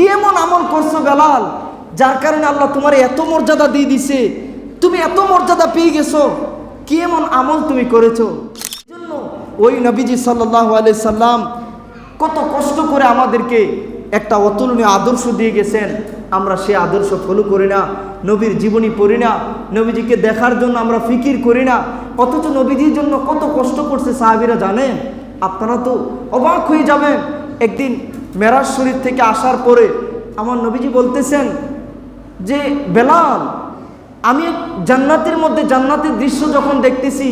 কি এমন আমল করছ বেলাল যার কারণে আল্লাহ তোমার এত মর্যাদা দিয়ে দিছে। তুমি এত মর্যাদা পেয়ে গেছো, কি এমন আমল তুমি করেছ? জন্য ওই নবীজি সাল্লাহ আলি সাল্লাম কত কষ্ট করে আমাদেরকে একটা অতুলনীয় আদর্শ দিয়ে গেছেন। আমরা সে আদর্শ ফলো করি না, নবীর জীবনী পড়ি না, নবীজিকে দেখার জন্য আমরা ফিকির করি না। অথচ নবীজির জন্য কত কষ্ট করছে সাহাবিরা জানেন? আপনারা তো অবাক হয়ে যাবেন, একদিন মেরাজ শরীফ থেকে আসার পরে আমার নবীজি বলতেছেন যে, বেলাল, আমি জান্নাতের মধ্যে জান্নাতের দৃশ্য যখন দেখতেছি,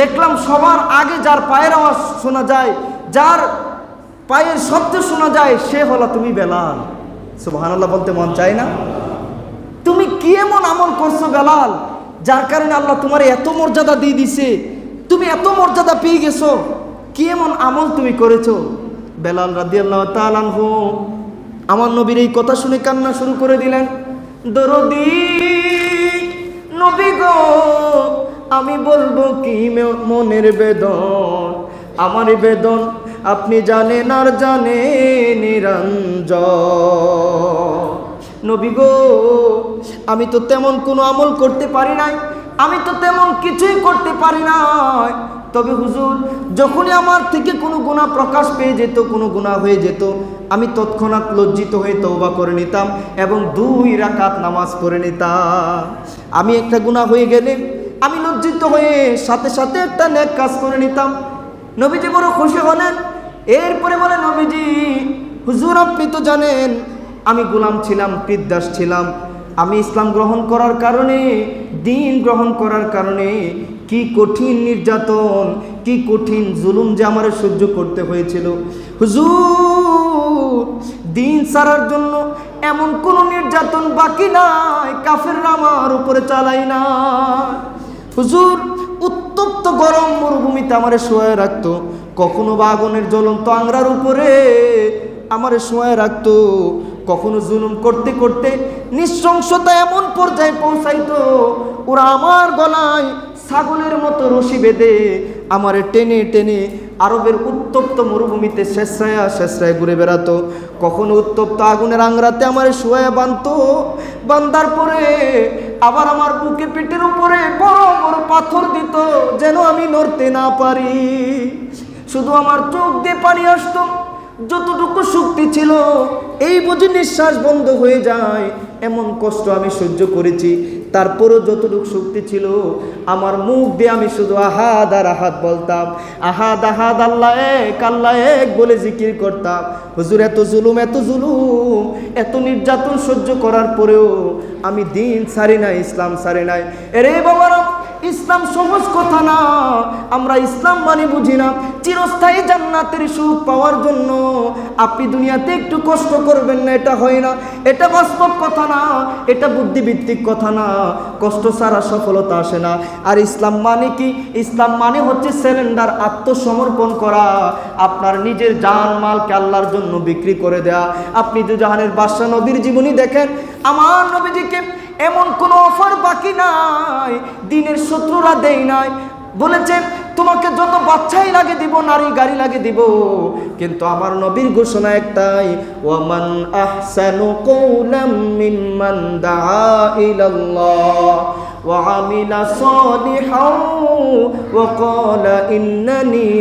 দেখলাম সবার আগে যার পায়ের আওয়াজ শোনা যায়, যার পায়ের শব্দ শোনা যায়, সে হলো তুমি বেলাল। সুবহানাল্লাহ বলতে মন চায় না? তুমি কি এমন আমল করছ বেলাল, যার কারণে আল্লাহ তোমার এত মর্যাদা দিয়ে দিছে? তুমি এত মর্যাদা পেয়ে গেছো, কি এমন আমল তুমি করেছ? বেলাল রাদি আল্লাহ তালানহু আমার নবীর এই কথা শুনে কান্না শুরু করে দিলেন, দরদি, নবী গো, আমি বলব কি মনের বেদন? আমার বেদন আপনি জানেন আর জানে নিরঞ্জ নবী গো, আমি তো তেমন কোনো আমল করতে পারি নাই, আমি তো তেমন কিছুই করতে পারি নাই তবে হুজুর, যখনই আমার থেকে কোনো গুণা প্রকাশ পেয়ে যেত, কোনো গুণা হয়ে যেত, আমি তৎক্ষণাৎ লজ্জিত হয়ে তৌবা করে নিতাম এবং দুই রাকাত নামাজ পড়ে নিতাম। আমি একটা গুণা হয়ে গেলে আমি লজ্জিত হয়ে সাথে সাথে একটা নেক কাজ করে নিতাম। নবীজি বড় খুশি হলেন। এরপরে বলে, নবীজি, হুজুর, আপনি তো জানেন, আমি গোলাম ছিলাম কৃদাস ছিলাম। আমি ইসলাম গ্রহণ করার কারণে, দিন গ্রহণ করার কারণে কি কঠিন নির্যাতন, কি কঠিন জুলুম যে আমার সহ্য করতে হয়েছিল। হুজুর, দিন সারার জন্য এমন কোনো নির্যাতন বাকি নাই, কাফেররা আমার উপরে চালাই না। হুজুর, উত্তপ্ত গরম মরুভূমিতে আমার শোয়ে রাখতো, কখনো বা আগুনের জ্বলন্ত আংরার উপরে আমারে শোয়ে রাখতো, কখনো জুলুম করতে করতে নৃশংসতা এমন পর্যায়ে পৌঁছাইতো, ওরা আমার গলায় ছাগলের মতো রশি বেঁধে আমারে টেনে টেনে আরবের উত্তপ্ত মরুভূমিতে শেষরায়া শেষরায় ঘুরে বেড়াতো। কখনো উত্তপ্ত আগুনের আংরাতে আমার শোয়া বানতো বান্দার পরে আবার আমার বুকে পেটের উপরে বড় বড় পাথর দিত যেন আমি নড়তে না পারি। শুধু আমার চোখ দিয়ে পানি আসতো। যতটুকু শক্তি ছিল, এই বুঝি নিঃশ্বাস বন্ধ হয়ে যায়। এমন কষ্ট আমি সহ্য করেছি। তারপরও যতটুকু শক্তি ছিল, আমার মুখ দিয়ে আমি শুধু আহাদ আর আহাদ বলতাম। আহাদ আহাদ, আল্লাহ এক আল্লাহ এক বলে জিকির করতাম। হুজুর, এত জুলুম এত জুলুম, এত নির্যাতন সহ্য করার পরেও আমি দিন ছাড়ি নাই, ইসলাম ছাড়ি নাই। এরে বাবারা ইসলাম সহজ কথা না। আমরা ইসলাম মানে বুঝি না। চিরস্থায়ী জান্নাতের সুখ পাওয়ার জন্য। আপনি দুনিয়াতে একটু কষ্ট করবেন না, এটা হয় না। এটা বাস্তব কথা না, এটা বুদ্ধিভিত্তিক কথা না। কষ্ট ছাড়া সফলতা আসে না। আর ইসলাম মানে কি? ইসলাম মানে হচ্ছে সিলিন্ডার আত্মসমর্পণ করা। আপনার নিজের জান, মালকে আল্লাহর জন্য বিক্রি করে দেয়া। আপনি দুজাহানের বাদশাহ নবীর জীবনী দেখেন, আমার নবীজিকে এমন কোনো অফার বাকি নাই দিনের শত্রুরা দেই নাই বলেছে তোমাকে যত বাচ্চাই লাগে দিব নারী গাড়ি লাগে দিব কিন্তু আমার নবীর ঘোষণা একটাই ওয়ামান আহসানু কওলাম মিম্মান দাআ ইলাল্লাহ وعمل صالحا وقال إنني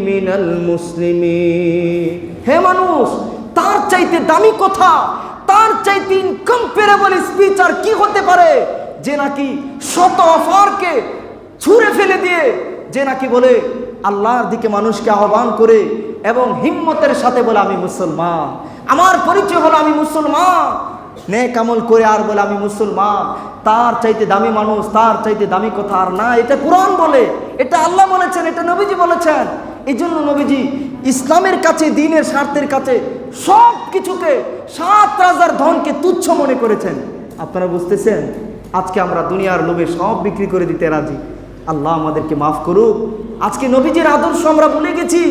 من المسلمين হে মানুষ তার চাইতে দামি কথা তার চাইতে ইনকম্পারেবল স্পিচ আর কি হতে পারে? যে নাকি শত অফারকে ছুঁড়ে ফেলে দিয়ে, যে নাকি বলে, আল্লাহর দিকে মানুষকে আহ্বান করে এবং হিম্মতের সাথে বলে, আমি মুসলমান। আমার পরিচয় হলো, আমি মুসলমান। নে কামল করে আর বলে, আমি মুসলমান। তার চাইতে দামি মানুষ, তার চাইতে দামি কথা আর না। এটা কোরআন বলে, এটা আল্লাহ বলেছেন, এটা নবীজি বলেছেন। এই জন্য নবীজি ইসলামের কাছে, দিনের স্বার্থের কাছে সব কিছুকে সাত রাজার ধনকে তুচ্ছ মনে করেছেন। আপনারা বুঝতেছেন? আজকে আমরা দুনিয়ার লোভে সব বিক্রি করে দিতে রাজি। আল্লাহ আমাদেরকে মাফ করুক। আজকে নবীজির আদর্শ আমরা ভুলে গেছি।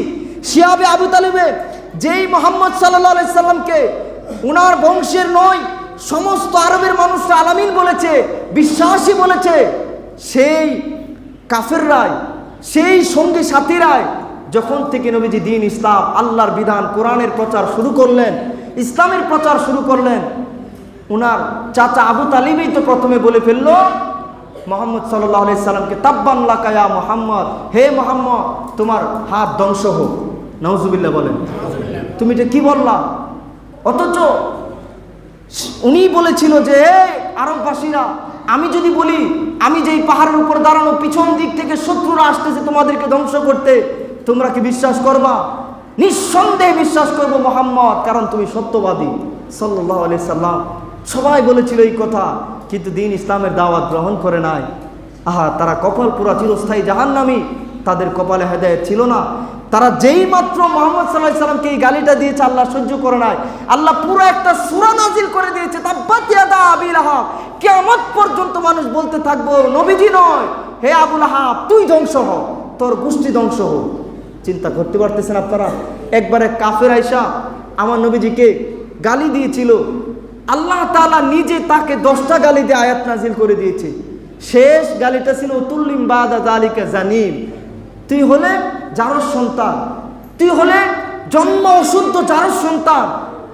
শিয়াবে আবু তালেবে যেই মোহাম্মদ সাল্লাহ সাল্লামকে উনার বংশের নয়, সমস্ত আরবের মানুষরা আলামিন বলেছে, বিশ্বাসী বলেছে, সেই কাফের রায় সেই সঙ্গী সাথীরায় যখন থেকে নবীজি দিন ইসলাম, আল্লাহর বিধান, কোরআনের প্রচার শুরু করলেন, ইসলামের প্রচার শুরু করলেন, উনার চাচা আবু তালিবই তো প্রথমে বলে ফেলল, মোহাম্মদ সাল্লাহ সাল্লামকে তাব্বান লাকায়া মোহাম্মদ, হে মোহাম্মদ, তোমার হাত ধ্বংস হোক। নওজুবিল্লাহ বলেন। তুমি এটা কি বললা? অথচ উনি বলেছিল যে "এই আরববাসীরা, আমি যদি বলি, আমি যেই পাহাড়ের উপর দাঁড়ানো, পিছন দিক থেকে শত্রুরা আসতেছে তোমাদেরকে ধ্বংস করতে তোমরা কি বিশ্বাস করবা? নিঃসন্দেহে বিশ্বাস করব মোহাম্মদ, কারণ তুমি সত্যবাদী। সাল্লাহ আলি সাল্লাম সবাই বলেছিল এই কথা, কিন্তু দিন ইসলামের দাওয়াত গ্রহণ করে নাই। আহা, তারা কপাল পুরা চিরস্থায়ী জাহান্নামি। তাদের কপালে হেদায়ত ছিল না। তারা যেই মাত্র মোহাম্মদ সাল্লাহ সাল্লামকে এই গালিটা দিয়েছে, আল্লাহ সহ্য করে নাই। আল্লাহ পুরো একটা সুরা নাজিল করে দিয়েছে আবিল আহাব কিয়ামত পর্যন্ত মানুষ বলতে থাকব, নবীজি নয়, হে আবুল আহাব তুই ধ্বংস হ, তোর গোষ্ঠী ধ্বংস হোক। চিন্তা করতে পারতেছেন আপনারা? একবারে কাফের আইসা আমার নবীজিকে গালি দিয়েছিল। আল্লাহ তালা নিজে তাকে দশটা গালি দিয়ে আয়াত নাজিল করে দিয়েছে। শেষ গালিটা ছিল, তুল্লিম বাদা জালিকা জানিম। তুই হলে যারর সন্তান, তুই হলে জন্ম অশুদ্ধ যারর সন্তান?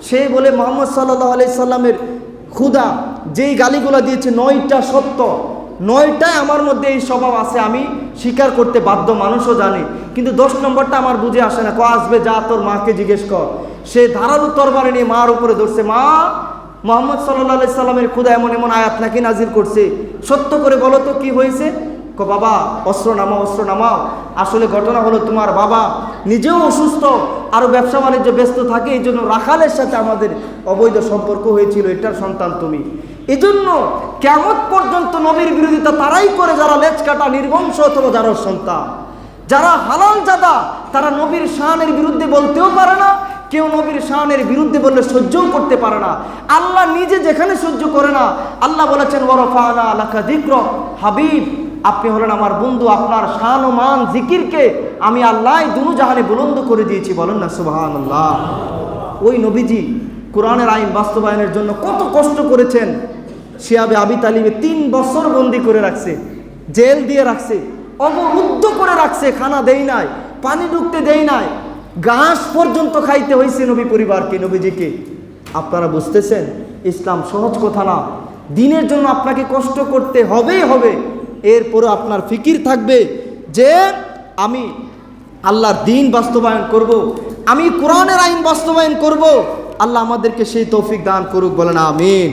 সে বলে, মোহাম্মদ সাল্লাহ আলি সাল্লামের ক্ষুদা যেই গালিগুলো দিয়েছে, নয়টা সত্য। নয়টায় আমার মধ্যে এই স্বভাব আছে, আমি স্বীকার করতে বাধ্য, মানুষও জানে। কিন্তু দশ নম্বরটা আমার বুঝে আসে না। ক আসবে, যা তোর মাকে জিজ্ঞেস কর। সে ধারালো তরবারে নিয়ে মার উপরে ধরছে মা, মোহাম্মদ সাল্লাহ সাল্লামের খুদা এমন এমন আয়াত নাকি নাজির করছে? সত্য করে বলো তো, কি হয়েছে? ক বাবা, অস্ত্র নামাও অস্ত্র নামাও। আসলে ঘটনা হলো তোমার বাবা নিজেও অসুস্থ আরও ব্যবসা বাণিজ্য ব্যস্ত থাকে এই জন্য রাখালের সাথে আমাদের অবৈধ সম্পর্ক হয়েছিল। এটার সন্তান তুমি। এজন্য কেমন পর্যন্ত নবীর বিরোধিতা তারাই করে যারা লেজ কাটা, নির্বংশ অথবা যারা সন্তান। যারা হালাল জাদা, তারা নবীর শানের বিরুদ্ধে বলতেও পারে না, কেউ নবীর শাহানের বিরুদ্ধে বললে সহ্যও করতে পারে না। আল্লাহ নিজে যেখানে সহ্য করে না, আল্লাহ বলেছেন ওরফানা আলাকা জিক্র হাবিব, আপনি হলেন আমার বন্ধু, আপনার শান ও মান, জিকিরকে আমি আল্লাহ দুনু জাহানে বুলন্দ করে দিয়েছি। বলেন না সুবাহান আল্লাহ ওই নবীজি কোরআনের আইন বাস্তবায়নের জন্য কত কষ্ট করেছেন শিয়াবে আবি তালিবে তিন বছর বন্দি করে রাখছে, জেল দিয়ে রাখছে, অবরুদ্ধ করে রাখছে, খানা দেই নাই, পানি ঢুকতে দেই নাই, ঘাস পর্যন্ত খাইতে হয়েছে নবী পরিবারকে, নবীজিকে আপনারা বুঝতেছেন ইসলাম সহজ কথা না দিনের জন্য আপনাকে কষ্ট করতে হবেই হবে এরপরে আপনার ফিকির থাকবে যে, আমি আল্লাহর দিন বাস্তবায়ন করব। আমি কোরআনের আইন বাস্তবায়ন করব। আল্লাহ আমাদেরকে সেই তৌফিক দান করুক বলেন আমিন।